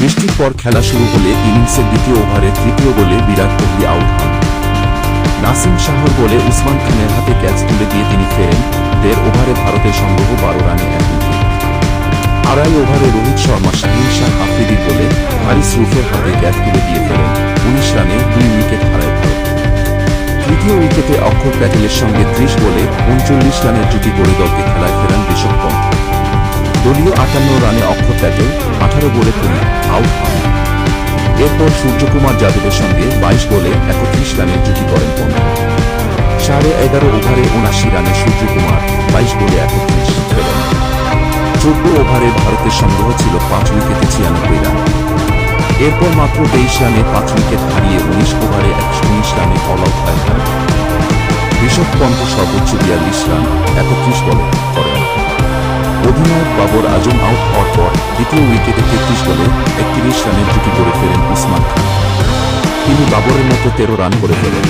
বৃষ্টির পর খেলা শুরু হলে ইনিংসের দ্বিতীয় ওভারে তৃতীয় বলে বিরাট কোহলি আউট হন। নাসিম শাহর বলে উসমান খানের হাতে ক্যাচ তুলে দিয়ে তিনি ফেরেন, দেড় ওভারে ভারতের সংগ্রহ বারো রানে এক আড়াই ওভারে রোহিত শর্মা, শাহিন শাহ আফ্রিদির বলে হারিস রুফের হাতে ক্যাচ তুলে দিয়ে ফেলেন উনিশ রানে দুই উইকেট হারায় ভারত। তৃতীয় উইকেটে অক্ষর প্যাটেলের সঙ্গে ত্রিশ বলে উনচল্লিশ রানের জুটি গড়ে দলকে দলীয় আটান্ন রানে অক্ষর প্যাটেল আঠারো বলে কুড়ি আউট হন। এরপর সূর্যকুমার যাদবের সঙ্গে বাইশ বলে একত্রিশ রানের জুটি করেন পন্থ সাড়ে এগারো ওভারে উনাশি রানে সূর্যকুমার বাইশ বলে একত্রিশ ফেলেন চোদ্দ ওভারে ভারতের সংগ্রহ ছিল পাঁচ উইকেটে ছিয়ানব্বই রান। এরপর মাত্র তেইশ রানে পাঁচ উইকেট হারিয়ে উনিশ ওভারে একশো উনিশ রানে অল আউট হয় ঋষভ পন্থ সর্বোচ্চ বিয়াল্লিশ রান একত্রিশ বলে করেন। অধিনায়ক বাবর আজম আউট হওয়ার পর দ্বিতীয় উইকেটে তেত্রিশ বলে একত্রিশ রানের জুটি করে ফেলেন উসমান খান। তিনি বাবরের মতো তেরো রান করে ফেলেন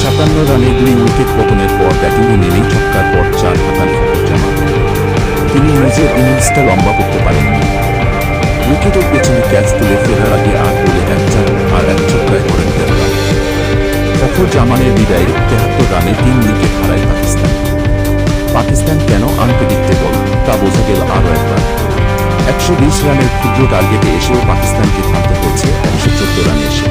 সাতান্ন রানে দুই উইকেট পতনের পর ব্যাটিংয়ে নেমেই ছক্কার পর চার হাতান জামান তিনি নিজের ইনিংসটা লম্বা করতে পারেননি। উইকেটের পেছনে ক্যাচ তুলে ফেরার আগে আট বলে এক চার আর এক ছক্কায় করেন তেরো রান জামানের বিদায়ে তেহাত্তর রানে তিন উইকেট হারায় পাকিস্তান। পাকিস্তান কেন বোঝা গেল আরও একবার। একশো বিশ রানের ক্ষুদ্র টার্গেটে এসেও পাকিস্তানকে থামতে হয়েছে একশো চোদ্দ রানে এসে।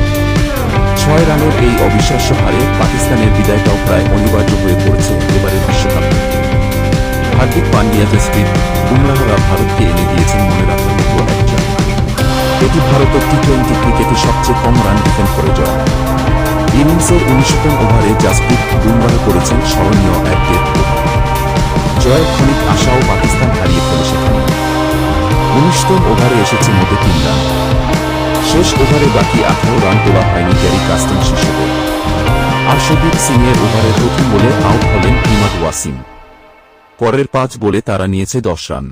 ছয় রানের এই অবিশ্বাস্য হারে পাকিস্তানের বিদায়টাও প্রায় অনিবার্য হয়ে পড়েছে এবারের বিশ্বকাপ। হার্দিক পান্ডিয়া জসপ্রীত বুমরাহরা ভারতকে এনে দিয়েছেন মনে রাখার মতো একজন এটি ভারতের টি টোয়েন্টি ক্রিকেটে সবচেয়ে কম রান ডিফেন্ড করে জয়। ইনিংসের উনিশতম ওভারে জাসপ্রীত বুমরাহ করেছেন স্মরণীয় এক জয়ের ক্ষণিক আশাও পাকিস্তান উনিশতম ওভারে এসেছে মোটে তিন রান। শেষ ওভারে বাকি আঠারো রান তোলা হয়নি গ্যারি কাস্টিং শিশুদের আশদীপ এর ওভারে প্রথম বলে আউট হলেন ইমাদ ওয়াসিম। পরের পাঁচ বলে তারা নিয়েছে দশ রান।